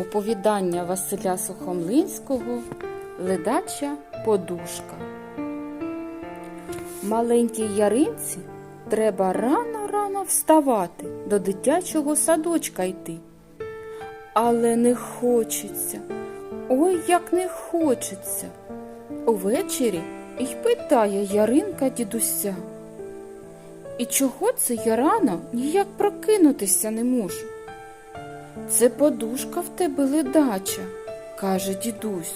Оповідання Василя Сухомлинського Ледача подушка. Маленькій яринці треба рано-рано вставати, до дитячого садочка йти. Але не хочеться, ой, як не хочеться. Увечері й питає Яринка дідуся. І чого це я рано ніяк прокинутися не можу? Це подушка в тебе ледача, каже дідусь.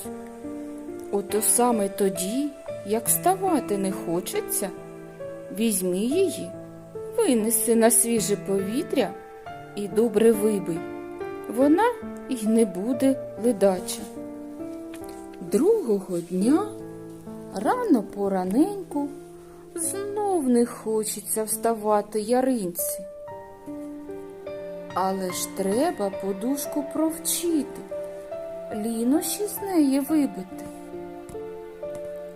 Ото саме тоді, як вставати не хочеться, візьми її, винеси на свіже повітря і добре вибий. Вона й не буде ледача. Другого дня рано пораненьку знов не хочеться вставати яринці. Але ж треба подушку провчити, лінощі з неї вибити.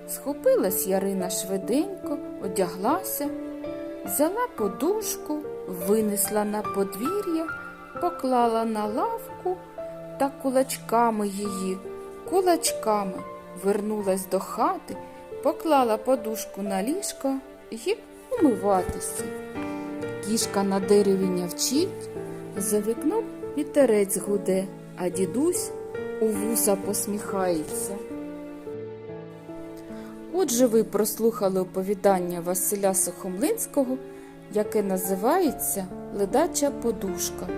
Схопилась Ярина швиденько, одяглася, взяла подушку, винесла на подвір'я, поклала на лавку та кулачками її, кулачками вернулась до хати, поклала подушку на ліжко і умиватися. Кішка на дереві нявчить, за вікном вітерець гуде, а дідусь у вуса посміхається. Отже, ви прослухали оповідання Василя Сухомлинського, яке називається Ледача подушка.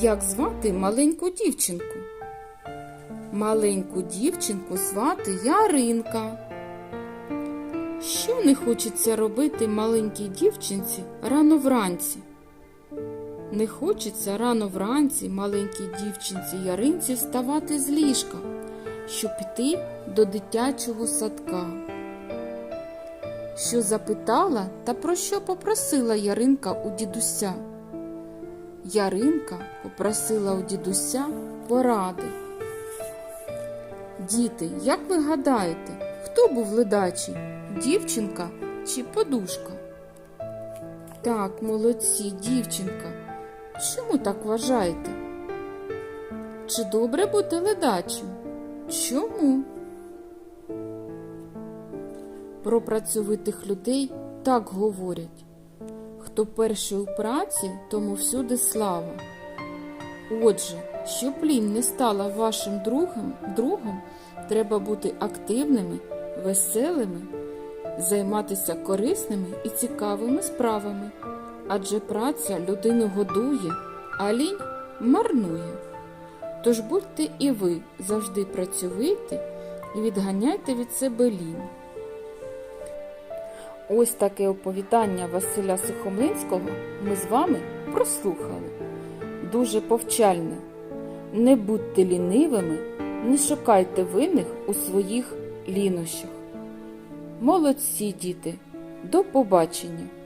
Як звати маленьку дівчинку? Маленьку дівчинку звати Яринка. Що не хочеться робити маленькій дівчинці рано вранці? Не хочеться рано вранці маленькій дівчинці Яринці вставати з ліжка, щоб піти до дитячого садка. Що запитала та про що попросила Яринка у дідуся? Яринка попросила у дідуся поради. Діти, як ви гадаєте, хто був ледачий? Дівчинка чи подушка? Так, молодці, дівчинка. Чому так вважаєте? Чи добре бути ледачим? Чому? Про працьовитих людей так говорять. Хто перший у праці, тому всюди слава. Отже, щоб лінь не стала вашим другом, другом, треба бути активними, веселими, займатися корисними і цікавими справами. Адже праця людину годує, а лінь марнує. Тож будьте і ви завжди працьовиті і відганяйте від себе лінь. Ось таке оповідання Василя Сухомлинського ми з вами прослухали. Дуже повчальне. Не будьте лінивими, не шукайте винних у своїх лінощах. Молодці, діти, до побачення!